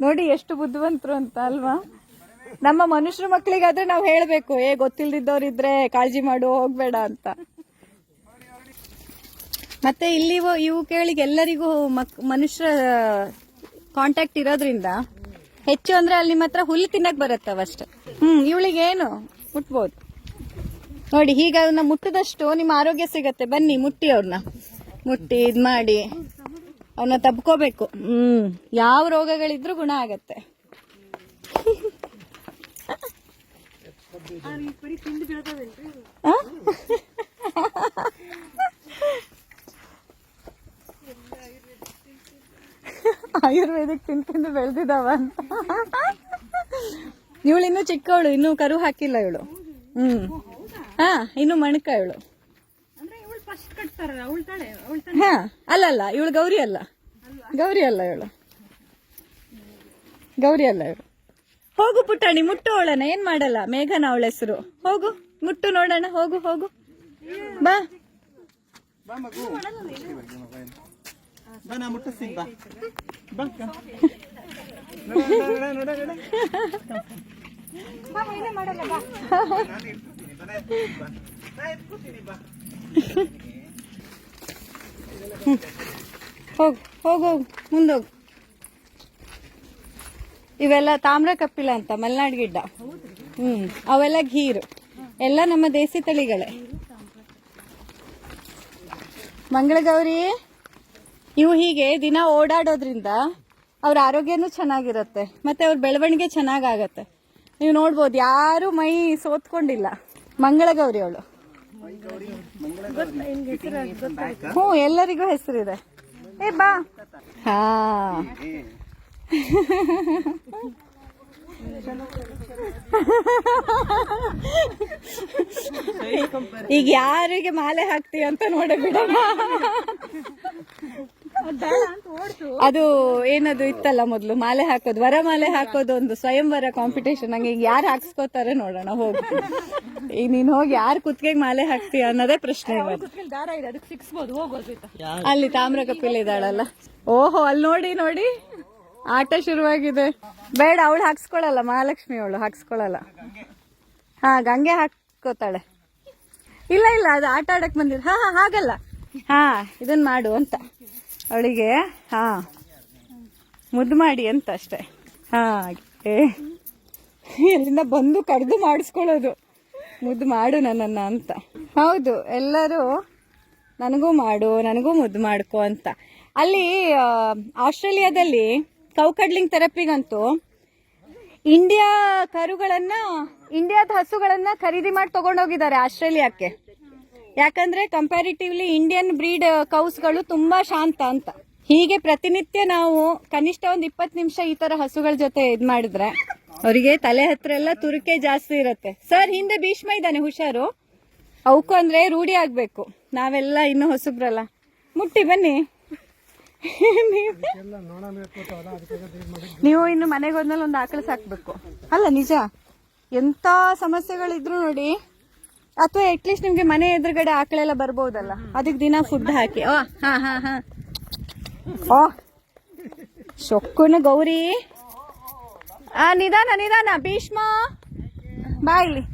ನೋಡಿ ಎಷ್ಟು ಬುದ್ಧಿವಂತರು ಅಂತ ಅಲ್ವಾ? ನಮ್ಮ ಮನುಷ್ಯರ ಮಕ್ಕಳಿಗಾದ್ರೆ ನಾವು ಹೇಳಬೇಕು, ಏ, ಗೊತ್ತಿಲ್ದಿದ್ದವ್ರಿದ್ರೆ ಕಾಳಜಿ ಮಾಡು, ಹೋಗ್ಬೇಡ ಅಂತ. ಮತ್ತೆ ಇಲ್ಲಿ ಇವು- ಕೇಳಿಗೆ ಎಲ್ಲರಿಗೂ ಮಕ್ ಮನುಷ್ಯರ ಕಾಂಟ್ಯಾಕ್ಟ್ ಇರೋದ್ರಿಂದ ಹೆಚ್ಚು ಅಂದ್ರೆ ಅಲ್ಲಿ ನಿಮ್ಮ ಹತ್ರ ಹುಲ್ಲು ತಿನ್ನಕ್ ಬರುತ್ತವಷ್ಟೆ. ಹ್ಮ್ ಇವಳಿಗೆ ಏನು ಮುಟ್ಬೋದು. ನೋಡಿ, ಹೀಗೆ ಅದನ್ನ ಮುಟ್ಟದಷ್ಟು ನಿಮ್ಮ ಆರೋಗ್ಯ ಸಿಗತ್ತೆ. ಬನ್ನಿ, ಮುಟ್ಟಿ ಅವ್ರನ್ನ. ಮುಟ್ಟಿ ಇದ್ ಮಾಡಿ ಅವನ್ನ ತಬ್ಕೋಬೇಕು ಹ್ಮ್. ಯಾವ ರೋಗಗಳಿದ್ರೂ ಗುಣ ಆಗತ್ತೆ? ಆಯುರ್ವೇದಿಕ್ ತಿಂದು ಬೆಳೆದಿದ್ದಾವ ಅಂತ. ಇವಳು ಇನ್ನು ಚಿಕ್ಕವಳು ಇನ್ನು ಕರು ಹಾಕಿಲ್ಲ ಇವಳು. ಹ್ಮ್. ಹ ಇನ್ನು ಮಣಕ ಇವಳು. ಹಾ ಅಲ್ಲಲ್ಲ ಇವಳು ಗೌರಿ ಅಲ್ಲ. ಗೌರಿ ಅಲ್ಲ ಇವಳು. ಗೌರಿ ಅಲ್ಲ ಇವಳು. ಹೋಗು ಪುಟಾಣಿ ಮುಟ್ಟು ಅವಳನ ಏನ್ ಮಾಡಲ್ಲ? ಮೇಘನ ಅವಳ ಹೆಸರು. ಹೋಗು ಮುಟ್ಟು ನೋಡೋಣ ಹೋಗು ಹೋಗು. ಬಾ. ಬಾ. ಬಾ. ಹೋಗು ಹೋಗು ಹೋಗು, ಮುಂದೋಗು. ಇವೆಲ್ಲ ತಾಮ್ರ ಕಪ್ಪಿಲ ಅಂತ, ಮಲೆನಾಡ್ ಗಿಡ್ಡ. ಹ್ಮ್, ಅವೆಲ್ಲ ಗೀರು. ಎಲ್ಲ ನಮ್ಮ ದೇಸಿ ತಳಿಗಳೇ. ಮಂಗಳಗೌರಿ, ಇವು ಹೀಗೆ ದಿನ ಓಡಾಡೋದ್ರಿಂದ ಅವ್ರ ಆರೋಗ್ಯನೂ ಚೆನ್ನಾಗಿರುತ್ತೆ, ಮತ್ತೆ ಅವ್ರ ಬೆಳವಣಿಗೆ ಚೆನ್ನಾಗಾಗತ್ತೆ. ನೀವು ನೋಡ್ಬೋದು, ಯಾರು ಮೈ ಸೋತ್ಕೊಂಡಿಲ್ಲ. ಮಂಗಳಗೌರಿ ಅವಳು. ಹ್ಞೂ ಎಲ್ಲರಿಗೂ ಹೆಸರಿದೆ. ಏ ಬಾ. ಹಾ. ಈಗ ಯಾರಿಗೆ ಮಾಲೆ ಹಾಕ್ತೀವಿ ಅಂತ ನೋಡ ಬಿಡೋಣ ಅದು ಏನದು ಇತ್ತಲ್ಲ ಮೊದ್ಲು? ಮಾಲೆ ಹಾಕೋದು, ವರ ಮಾಲೆ ಹಾಕೋದು ಒಂದು ಸ್ವಯಂವರ ಕಾಂಪಿಟೇಷನ್ ಹಂಗೆ ಈಗ ಯಾರು ಹಾಕ್ಸ್ಕೋತಾರೆ ನೋಡೋಣ, ಹೋಗಿ. ಈಗ ನೀನ್ ಹೋಗಿ ಯಾರು ಕುತ್ತಿಗೆಗೆ ಮಾಲೆ ಹಾಕ್ತೀಯ ಅನ್ನೋದೇ ಪ್ರಶ್ನೆ ಅಲ್ಲಿ ತಾಮ್ರ ಕಪಿಲ್ ಇದ್ದಾಳಲ್ಲ? ಓಹೋ, ಅಲ್ಲಿ ನೋಡಿ ನೋಡಿ. ಆಟ ಶುರುವಾಗಿದೆ. ಬೇಡ, ಅವಳು ಹಾಕ್ಸ್ಕೊಳಲ್ಲ, ಮಹಾಲಕ್ಷ್ಮಿ ಅವಳು ಹಾಕ್ಸ್ಕೊಳಲ್ಲ. ಹಾ, ಗಂಗೆ ಹಾಕೋತಾಳೆ ಇಲ್ಲ ಇಲ್ಲ, ಅದು ಆಟ ಆಡಕ್ ಬಂದಿಲ್ಲ. ಹಾ ಹಾ, ಹಾಗಲ್ಲ. ಹಾ, ಇದನ್ ಮಾಡು ಅಂತ. ಅವಳಿಗೆ, ಹಾ, ಮುದ್ದು ಮಾಡಿ ಅಂತ ಅಷ್ಟೇ. ಹಾ, ಹಾಗೆ. ಬಂದು ಕಡ್ದು ಮಾಡಿಸ್ಕೊಳ್ಳೋದು. ಮುದ್ದು ಮಾಡು ನನ್ನನ್ನ ಅಂತ. ಹೌದು, ಎಲ್ಲರೂ ನನಗೂ ಮಾಡು, ನನಗೂ ಮುದ್ದು ಮಾಡ್ಕೊ ಅಂತ. ಅಲ್ಲಿ ಆಸ್ಟ್ರೇಲಿಯಾದಲ್ಲಿ ಕೌಕಡ್ಲಿಂಗ್ ಥೆರಪಿಗಂತೂ ಇಂಡಿಯಾ ಕರುಗಳನ್ನ ಇಂಡಿಯಾದ ಹಸುಗಳನ್ನ ಖರೀದಿ ಮಾಡಿ ತಗೊಂಡೋಗಿದ್ದಾರೆ ಆಸ್ಟ್ರೇಲಿಯಾಕ್ಕೆ. ಯಾಕಂದ್ರೆ ಕಂಪ್ಯಾರಿಟಿವ್ಲಿ ಇಂಡಿಯನ್ ಬ್ರೀಡ್ ಕೌಸ್ಗಳು ತುಂಬಾ ಶಾಂತ ಅಂತ. ಹೀಗೆ ಪ್ರತಿನಿತ್ಯ ನಾವು ಕನಿಷ್ಠ ಒಂದ್ ಇಪ್ಪತ್ತು ನಿಮಿಷ ಈ ತರ ಹಸುಗಳ ಜೊತೆ ಇದ್ ಮಾಡಿದ್ರೆ ಅವರಿಗೆ ತಲೆ ಹತ್ರ ಎಲ್ಲ ತುರಿಕೆ ಜಾಸ್ತಿ ಇರುತ್ತೆ. ಸರ್ ಹಿಂದೆ ಭೀಷ್ಮ ಇದ್ದಾನೆ, ಹುಷಾರು? ಅವಕ್ಕೂ ಅಂದ್ರೆ ರೂಢಿ ಆಗ್ಬೇಕು. ನಾವೆಲ್ಲ ಇನ್ನು ಹೊಸಬ್ರಲ್ಲ. ಮುಟ್ಟಿ ಬನ್ನಿ. ನೀವು? ಇನ್ನು ಮನೆಗೆ ಹೋದ್ಮೇಲೆ ಒಂದು ಆಕಳ ಸಾಕ್ಬೇಕು. ಅಲ್ಲ, ನಿಜ? ಎಂತ ಸಮಸ್ಯೆಗಳಿದ್ರು ನೋಡಿ, ಅಥವಾ ಅಟ್ಲೀಸ್ಟ್ ನಿಮ್ಗೆ ಮನೆ ಎದುರುಗಡೆ ಆಕಳೆಲ್ಲ ಬರ್ಬೋದಲ್ಲ. ಅದಕ್ಕೆ ದಿನ ಫುಡ್ ಹಾಕಿ. ಓ, ಹಾ ಹಾ ಹಾ. ಓ ಗೌರಿ. ಆ, ನಿಧಾನ ನಿಧಾನ, ಭೀಷ್ಮ. ಬಾ ಇಲ್ಲಿ.